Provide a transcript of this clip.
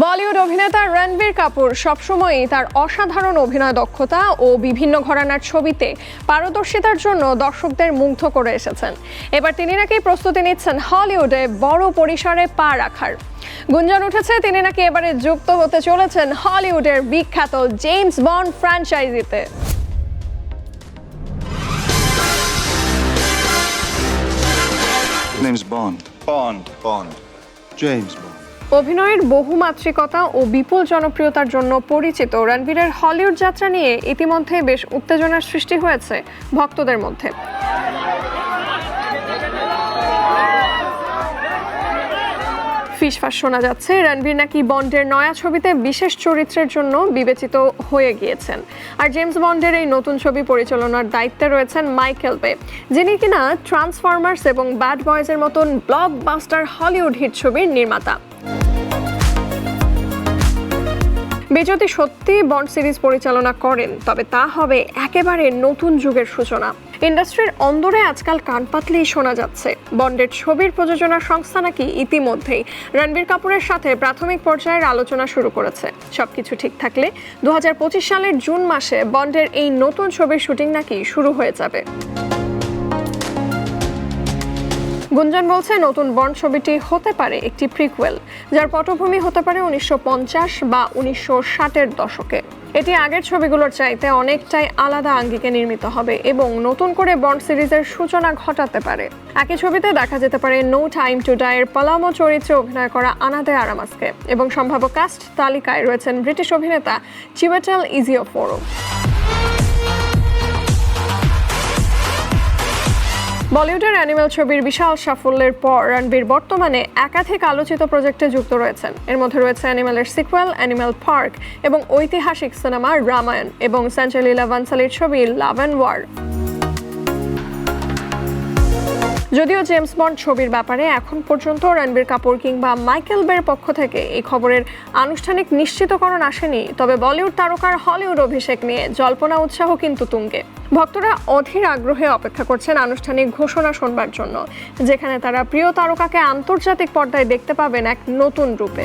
বলিউড অভিনেতা রণবীর কাপুর সবসময়ই তার অসাধারণ অভিনয় দক্ষতা ও বিভিন্ন ঘরানার ছবিতে পারদর্শিতার জন্য দর্শকদের মুগ্ধ করে এসেছেন এবার তিনি নাকি প্রস্তুতি নিচ্ছেন হলিউডে বড় পরিসরে পা রাখার গুঞ্জন উঠেছে তিনি নাকি এবারে যুক্ত হতে চলেছেন হলিউডের বিখ্যাত জেমস বন্ড ফ্র্যাঞ্চাইজিতে Name's Bond. Bond. Bond. James Bond. অভিনয়ের বহুমাত্রিকতা ও বিপুল জনপ্রিয়তার জন্য পরিচিত রণবীরের হলিউড যাত্রা নিয়ে ইতিমধ্যে বেশ উত্তেজনার সৃষ্টি হয়েছে ভক্তদের মধ্যে। ফিসফাস শোনা যাচ্ছে, রণবীর নাকি বন্ডের নয়া ছবিতে বিশেষ চরিত্রের জন্য বিবেচিত হয়ে গিয়েছেন। আর জেমস বন্ডের এই নতুন ছবি পরিচালনার দায়িত্বে রয়েছেন মাইকেল বে, যিনি কিনা ট্রান্সফরমার্স এবং ব্যাড বয়েজের মতন ব্লকবাস্টার হলিউড হিট ছবির নির্মাতা। বে যদি সত্যি বন্ড সিরিজ পরিচালনা করেন, তবে তা হবে একেবারে নতুন যুগের সূচনা। ইন্ডাস্ট্রির অন্দরে আজকাল কান পাতলেই শোনা যাচ্ছে। বন্ডের ছবির প্রযোজনা সংস্থা নাকি ইতিমধ্যেই রণবীর কাপুরের সাথে প্রাথমিক পর্যায়ের আলোচনা শুরু করেছে। সবকিছু ঠিক থাকলে দু হাজার পঁচিশ সালের জুন মাসে বন্ডের এই নতুন ছবির শুটিং নাকি শুরু হয়ে যাবে। গুঞ্জন বলছে, নতুন বন্ড ছবিটি হতে পারে একটি প্রিকুয়েল যার পটভূমি হতে পারে উনিশশো পঞ্চাশ বা উনিশশো ষাটের দশকে। এটি আগের ছবিগুলোর চাইতে অনেকটাই আলাদা আঙ্গিকে নির্মিত হবে এবং নতুন করে বন্ড সিরিজের সূচনা ঘটাতে পারে। একই ছবিতে দেখা যেতে পারে নো টাইম টু ডায়ের পালামো চরিত্রে অভিনয় করা আনাদে আরামাসকে এবং সম্ভাব্য কাস্ট তালিকায় রয়েছেন ব্রিটিশ অভিনেতা চিবেটাল ইজিওফোরো বলিউডের অ্যানিমেল ছবির বিশাল সাফল্যের পর রণবীর বর্তমানে একাধিক আলোচিত প্রজেক্টে যুক্ত রয়েছেন। এর মধ্যে রয়েছে অ্যানিমেলের সিকুয়েল, অ্যানিমেল পার্ক এবং ঐতিহাসিক সিনেমা রামায়ণ এবং সঞ্চলীলা বানসালির ছবি লাভ অ্যান্ড ওয়ার। যদিও জেমস বন্ড ছবির ব্যাপারে এখন পর্যন্ত রণবীর কাপুর কিংবা মাইকেল বের পক্ষ থেকে এই খবরের আনুষ্ঠানিক নিশ্চিতকরণ আসেনি, তবে বলিউড তারকার হলিউড অভিষেক নিয়ে জল্পনা উৎসাহ কিন্তু তুঙ্গে। ভক্তরা অধীর আগ্রহে অপেক্ষা করছেন আনুষ্ঠানিক ঘোষণা শোনবার জন্য, যেখানে তারা প্রিয় তারকাকে আন্তর্জাতিক পর্দায় দেখতে পাবেন এক নতুন রূপে।